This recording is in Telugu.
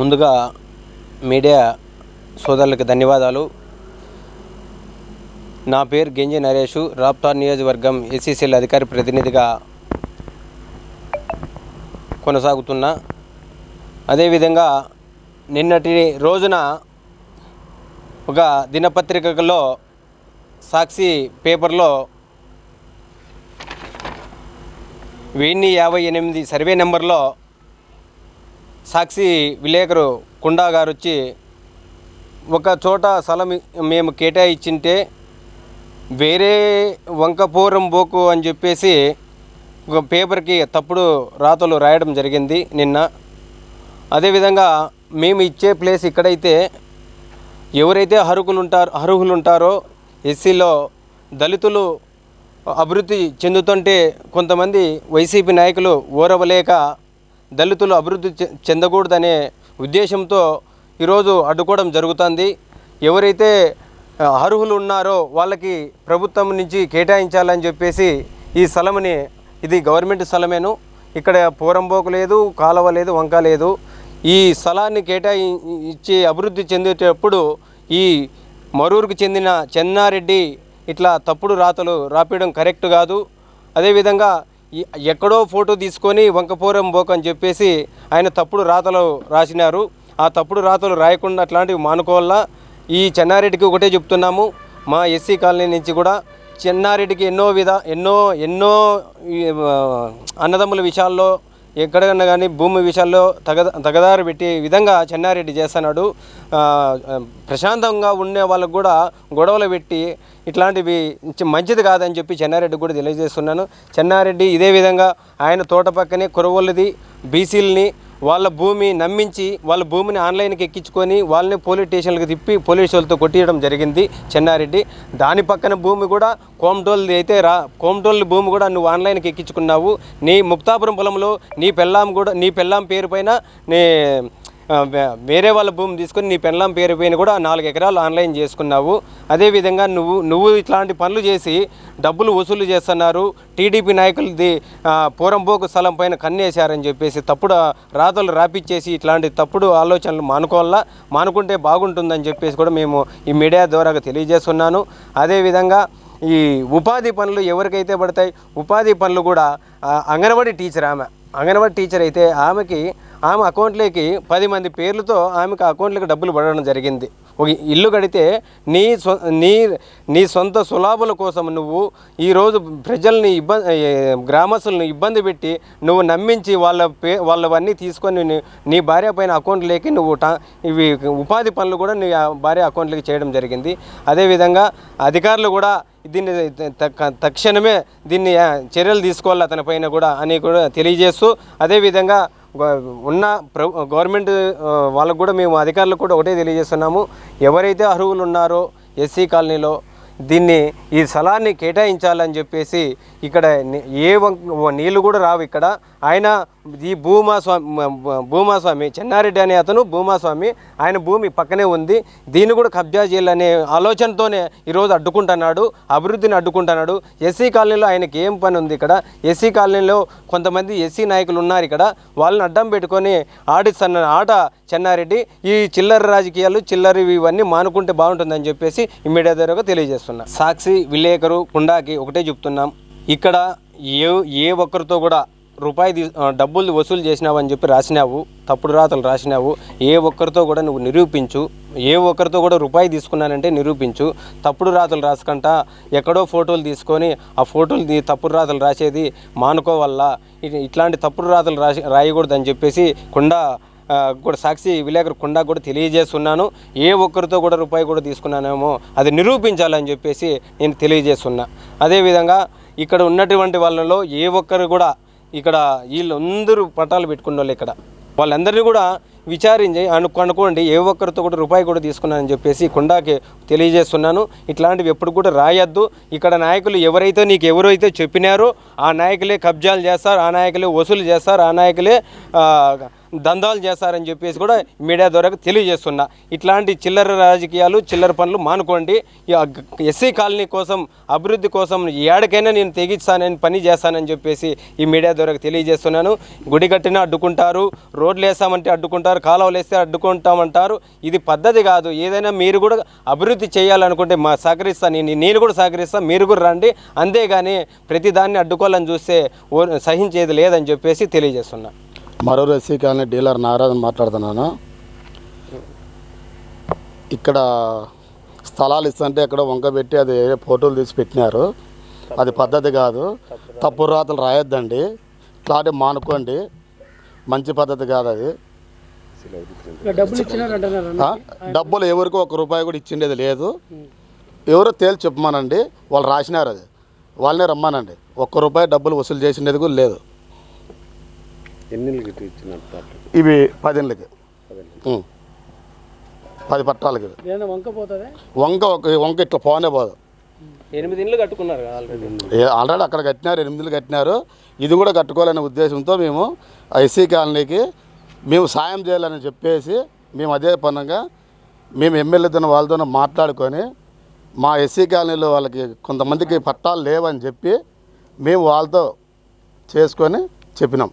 ముందుగా మీడియా సోదరులకు ధన్యవాదాలు. నా పేరు గెంజి నరేషు. రాప్తార్ నియోజకవర్గం ఎస్సీసీఎల్ అధికారి ప్రతినిధిగా కొనసాగుతున్నా. అదేవిధంగా నిన్నటి రోజున ఒక దినపత్రికలో సాక్షి పేపర్లో వెయ్యి యాభై ఎనిమిది సర్వే నెంబర్లో సాక్షి విలేకరు కుండా గారు వచ్చి ఒక చోట స్థలం మేము కేటాయించింటే వేరే వంకపూరం బోకు అని చెప్పేసి ఒక పేపర్కి తప్పుడు రాతలు రాయడం జరిగింది నిన్న. అదేవిధంగా మేము ఇచ్చే ప్లేస్ ఇక్కడైతే ఎవరైతే అర్హులు ఉంటారో అర్హులు ఉంటారో ఎస్సీలో దళితులు అభివృద్ధి చెందుతుంటే కొంతమంది వైసీపీ నాయకులు ఓరవలేక దళితులు అభివృద్ధి చె- చెందకూడదనే ఉద్దేశంతో ఈరోజు అడ్డుకోవడం జరుగుతుంది. ఎవరైతే అర్హులు ఉన్నారో వాళ్ళకి ప్రభుత్వం నుంచి కేటాయించాలని చెప్పేసి ఈ స్థలముని ఇది గవర్నమెంట్ స్థలమేను. ఇక్కడ పూరంబోకు లేదు కాలువ లేదు వంక లేదు. ఈ స్థలాన్ని కేటాయించి ఇచ్చి అభివృద్ధి చెందేటప్పుడు ఈ మరూరుకు చెందిన చెన్నారెడ్డి ఇట్లా తప్పుడు రాతలు రాపేయడం కరెక్ట్ కాదు. అదేవిధంగా ఎక్కడో ఫోటో తీసుకొని వంకపోరం బోకని చెప్పేసి ఆయన తప్పుడు రాతలు రాసినారు. ఆ తప్పుడు రాతలు రాయకుండా అట్లాంటివి మానుకోవాలా? ఈ చెన్నారెడ్డికి ఒకటే చెప్తున్నాము. మా ఎస్సీ కాలనీ నుంచి కూడా చెన్నారెడ్డికి ఎన్నో విధ ఎన్నో ఎన్నో అన్నదమ్ముల విషయాల్లో ఎక్కడన్నా కానీ భూమి విషయాల్లో తగ తగదారు పెట్టే విధంగా చెన్నారెడ్డి చేస్తున్నాడు. ప్రశాంతంగా ఉండే వాళ్ళకు కూడా గొడవలు పెట్టి ఇట్లాంటివి మంచిది కాదని చెప్పి చెన్నారెడ్డి కూడా తెలియజేస్తున్నాను. చెన్నారెడ్డి ఇదే విధంగా ఆయన తోట పక్కనే కురవలది బీసీలని వాళ్ళ భూమి నమ్మించి వాళ్ళ భూమిని ఆన్లైన్కి ఎక్కించుకొని వాళ్ళని పోలీస్ స్టేషన్లకు తిప్పి పోలీసు వాళ్ళతో కొట్టియడం జరిగింది చెన్నారెడ్డి. దాని పక్కన భూమి కూడా కోమటోల్ది అయితే రా కోమటోల్ భూమి కూడా నువ్వు ఆన్లైన్కి ఎక్కించుకున్నావు. నీ ముక్తాపురం పొలంలో నీ పెళ్ళాం కూడా నీ పెళ్ళాం పేరు పైన నీ వేరే వాళ్ళ భూమి తీసుకొని నీ పెళ్ళాం పేరు పైన కూడా నాలుగు ఎకరాలు ఆన్లైన్ చేసుకున్నావు. అదేవిధంగా నువ్వు నువ్వు ఇట్లాంటి పనులు చేసి డబ్బులు వసూలు చేస్తున్నారు. టీడీపీ నాయకులది పూరంపోకు స్థలం పైన కన్నేశారని చెప్పేసి తప్పుడు రాతలు రాపిచ్చేసి ఇట్లాంటి తప్పుడు ఆలోచనలు మానుకోవాలా? మానుకుంటే బాగుంటుందని చెప్పేసి కూడా మేము ఈ మీడియా ద్వారా తెలియజేస్తున్నాను. అదేవిధంగా ఈ ఉపాధి పనులు ఎవరికైతే పడతాయి? ఉపాధి పనులు కూడా అంగన్వాడీ టీచర్ ఆమె. అంగన్వాడీ టీచర్ అయితే ఆమెకి ఆమె అకౌంట్లోకి పది మంది పేర్లతో ఆమెకు అకౌంట్లోకి డబ్బులు పడడం జరిగింది. ఒక ఇల్లు కడితే నీ సొ నీ నీ సొంత సులాభుల కోసం నువ్వు ఈరోజు ప్రజల్ని ఇబ్బంది గ్రామస్తులను ఇబ్బంది పెట్టి నువ్వు నమ్మించి వాళ్ళ పే వాళ్ళవన్నీ తీసుకొని నీ- భార్య పైన అకౌంట్లోకి నువ్వు టా ఇవి ఉపాధి పనులు కూడా నీ ఆ భార్య అకౌంట్లోకి చేయడం జరిగింది. అదేవిధంగా అధికారులు కూడా దీన్ని తక్షణమే దీన్ని చర్యలు తీసుకోవాలి అతని పైన కూడా అని కూడా తెలియజేస్తూ అదేవిధంగా ఉన్న గవర్నమెంట్ వాళ్ళకు కూడా మేము అధికారులకు కూడా ఒకటే తెలియజేస్తున్నాము. ఎవరైతే అర్హులు ఉన్నారో ఎస్సీ కాలనీలో దీన్ని ఈ స్థలాన్ని కేటాయించాలని చెప్పేసి ఇక్కడ ఏ వం- నీళ్ళు కూడా రావు ఇక్కడ. ఆయన ఈ భూమాస్వామి భూమాస్వామి చెన్నారెడ్డి అనే అతను భూమాస్వామి ఆయన భూమి పక్కనే ఉంది. దీన్ని కూడా కబ్జా చేయాలనే ఆలోచనతోనే ఈరోజు అడ్డుకుంటున్నాడు అభివృద్ధిని అడ్డుకుంటున్నాడు. ఎస్సీ కాలనీలో ఆయనకి ఏం పని ఉంది ఇక్కడ? ఎస్సీ కాలనీలో కొంతమంది ఎస్సీ నాయకులు ఉన్నారు ఇక్కడ. వాళ్ళని అడ్డం పెట్టుకొని ఆడిస్తున్న ఆట చెన్నారెడ్డి ఈ చిల్లర రాజకీయాలు చిల్లర ఇవన్నీ మానుకుంటే బాగుంటుందని చెప్పేసి ఈ మీడియా ద్వారా తెలియజేస్తున్నా. సాక్షి విలేకరు కుండాకి ఒకటే చెప్తున్నాం. ఇక్కడ ఏ ఏ ఒక్కరితో కూడా రూపాయి డబ్బులు వసూలు చేసినావని చెప్పి రాసినావు తప్పుడు రాతలు రాసినావు ఏ ఒక్కరితో కూడా నువ్వు నిరూపించు ఏ ఒక్కరితో కూడా రూపాయి తీసుకున్నానంటే నిరూపించు తప్పుడు రాతలు రాసుకుంటా ఎక్కడో ఫోటోలు తీసుకొని ఆ ఫోటోలు తప్పుడు రాతలు రాసేది మానుకోవల్ల ఇట్లాంటి తప్పుడు రాతలు రాసి రాయకూడదని చెప్పేసి కుండా కూడా సాక్షి విలేకరు కుండా కూడా తెలియజేస్తున్నాను ఏ ఒక్కరితో కూడా రూపాయి కూడా తీసుకున్నానేమో అది నిరూపించాలని చెప్పేసి నేను తెలియజేస్తున్నా. అదేవిధంగా ఇక్కడ ఉన్నటువంటి వాళ్ళలో ఏ ఒక్కరు కూడా ఇక్కడ వీళ్ళందరూ పట్టాలు పెట్టుకున్న వాళ్ళు ఇక్కడ. వాళ్ళందరినీ కూడా విచారించి అను అనుకోండి ఏ ఒక్కరితో కూడా రూపాయి కూడా తీసుకున్నానని చెప్పేసి కుండాకి తెలియజేస్తున్నాను. ఇట్లాంటివి ఎప్పుడు కూడా రాయొద్దు. ఇక్కడ నాయకులు ఎవరైతే నీకు ఎవరైతే చెప్పినారో ఆ నాయకులే కబ్జాలు చేస్తారు ఆ నాయకులే వసూలు చేస్తారు ఆ నాయకులే దందాలు చేస్తారని చెప్పేసి కూడా మీడియా ద్వారా తెలియజేస్తున్నా. ఇట్లాంటి చిల్లర రాజకీయాలు చిల్లర పనులు మానుకోండి. ఎస్సీ కాలనీ కోసం అభివృద్ధి కోసం ఏడకైనా నేను తెగిస్తానని పని చేస్తానని చెప్పేసి ఈ మీడియా ద్వారా తెలియజేస్తున్నాను. గుడి కట్టినా అడ్డుకుంటారు రోడ్లు వేస్తామంటే అడ్డుకుంటారు కాలువలు వేస్తే అడ్డుకుంటామంటారు. ఇది పద్ధతి కాదు. ఏదైనా మీరు కూడా అభివృద్ధి చేయాలనుకుంటే మా సహకరిస్తాను నేను నేను కూడా సహకరిస్తాను మీరు కూడా రండి. అంతేగాని ప్రతిదాన్ని అడ్డుకోవాలని చూస్తే ఓ- సహించేది లేదని చెప్పేసి తెలియజేస్తున్నాను మరో ఎస్సీ కాలనీ డీలర్ నారాయణ మాట్లాడుతున్నాను. ఇక్కడ స్థలాలు ఇస్తుంటే ఎక్కడ వంక పెట్టి అది ఫోటోలు తీసి పెట్టినారు. అది పద్ధతి కాదు. తప్పు రాతలు రాయొద్దండి. ఇట్లాంటి మానుకోండి. మంచి పద్ధతి కాదు అది? డబ్బులు ఎవరికి ఒక రూపాయి కూడా ఇచ్చిండేది లేదు. ఎవరో తేల్చి చెప్పమానండి. వాళ్ళు రాసినారు అది. వాళ్ళనే రమ్మానండి. ఒక్క రూపాయి డబ్బులు వసూలు చేసిండేది కూడా లేదు. ఇచ్చినట్టు? ఇవి పదిళ్ళకి. పది పట్టాలకి. వంక పోతుంది? వంక ఒక వంక ఇట్లా పోనే పోదు. ఎనిమిది కట్టుకున్నారు ఆల్రెడీ. అక్కడ కట్టినారు ఎనిమిదిలు కట్టినారు. ఇది కూడా కట్టుకోవాలనే ఉద్దేశంతో మేము ఎస్సీ కాలనీకి మేము సాయం చేయాలని చెప్పేసి మేము అదే పనంగా మేము ఎమ్మెల్యేతో వాళ్ళతో మాట్లాడుకొని మా ఎస్సీ కాలనీలో వాళ్ళకి కొంతమందికి పట్టాలు లేవని చెప్పి మేము వాళ్ళతో చేసుకొని చెప్పినాం.